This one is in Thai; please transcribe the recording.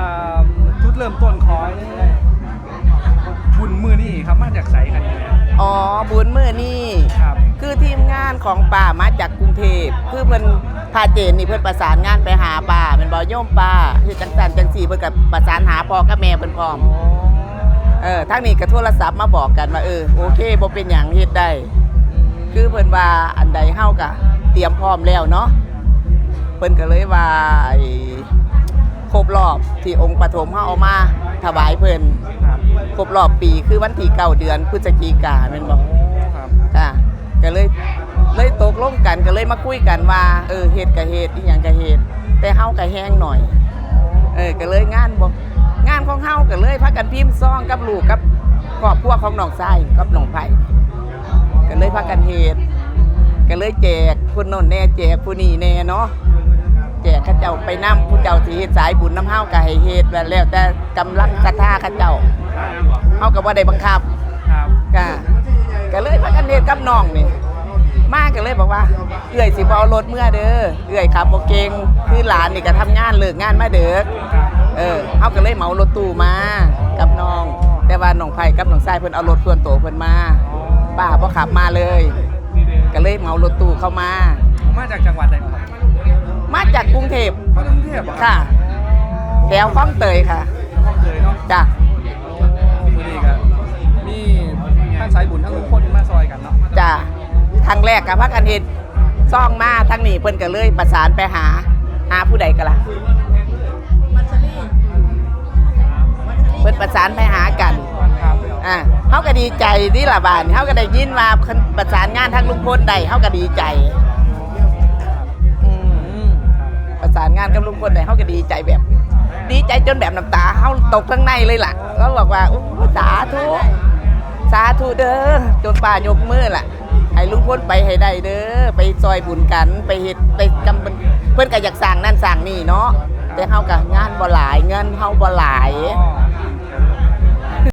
อ่าจุดเริ่มต้นของบุญมือนี่ครับมาจากไสกันเนี่ยอ๋อบุญมือนี่ครับ คือทีมงานของป่ามาจากกรุงเทพคือเพิ่นพาเจนนี่เพิ่นประสานงานไปหาป่าเป็นบ่โยมป่าคือจังสันจังสี่เพิ่นกับประสานหาพ่อกับแม่เพิ่นพร้อมเออทางนี้ก็โทรศัพท์มาบอกกันว่าเออโอเคบ่เป็นหยังเฮ็ดได้คือเพิ่นว่าอันใดเฮาก็เตรียมพร้อมแล้วเนาะเพิ่นก็เลยว่าไอ้ ครบรอบที่องค์ปฐมเฮาเอามาถวายเพิ่นครับครบรอบปีคือวันที่เก้าเดือนพฤศจิกาแม่นบ่ครับค่ะก็เลยเลยตกลงกันก็เลยมาคุยกันว่า เออเฮ็ดก็เฮ็ดอีหยังก็เฮ็ดแต่เฮาก็แห้งหน่อย เออก็เลยงานบ่งานของเฮาก็เลยพากันพิมพ์ซองกับลูกกับครอบครัวของน้องชายกับน้องไผ่ก็เลยพากันเฮ็ดก็เลยแจกผู้โน่นแน่แจกผู้นี้แน่เนาะ แจกเขาเจ้าไปนํผู้เจ้าสิเฮ็ดสายบุญนํเฮาก็ให้เฮ็ดแล้วแล้วแต่กำลังศรัทธาเขาเจ้าเฮาก็บ่ได้บังคับครับก็ก็เลยพากันเฮ็ดกับน้องนี่มาก็เลยบอกว่าเอื้อยสิบ่เอารถเมื่อเด้อเอื้อยขับบ่เก่งคือหลานนี่ก็ทำงานเลิกงานมาเด้อครับเออเฮาก็เลยเหมารถตู้มากับน้อง แต่ว่าน้องไผ่กับน้องชายเพิ่นเอารถส่วนตัวเพิ่นมาป้าบ่ขับมาเลย ก็เลยเหมารถตู้เข้ามา มาจากจังหวัดใดครับมา จากกรุงเทพเขากรุงเทพเหรอค่ะ แถวคลองเตยค่ะห้องเลยเนาะจ้ะมือดีครับมีทั้งสายบุญทั้งลุงพลมาซอยกันเนาะจ้ะครั้งแรกก็พากันเฮ็ดซ่องมาทางนี้เพิ่นก็เลยประสานไปหาหาผู้ใดก็ล่ะเพิ่นประสานไปหากันครับอ่าเฮาก็ดีใจที่ละบานเฮาก็ได้ยินว่าเพิ่นประสานงานทางลุงพลได้เฮาก็ดีใจานงานกับลุงพลได้เขาก็ดีใจแบบ ดีใจจนแบบน้ำตาเขาตกข้างในเลยล่ะก็บอกว่าโอ้สาธุสาธุเด้อจนป่ายกมือล่ะให้ลุงพลไปให้ได้เด้อไปซอยบุญกันไปเห็ดไปกำบันเพื่อนก็อยากสั่งนั่นสั่งนี่เนาะแต่เขาก็งานบ่หลายเงินเขาบ่หลาย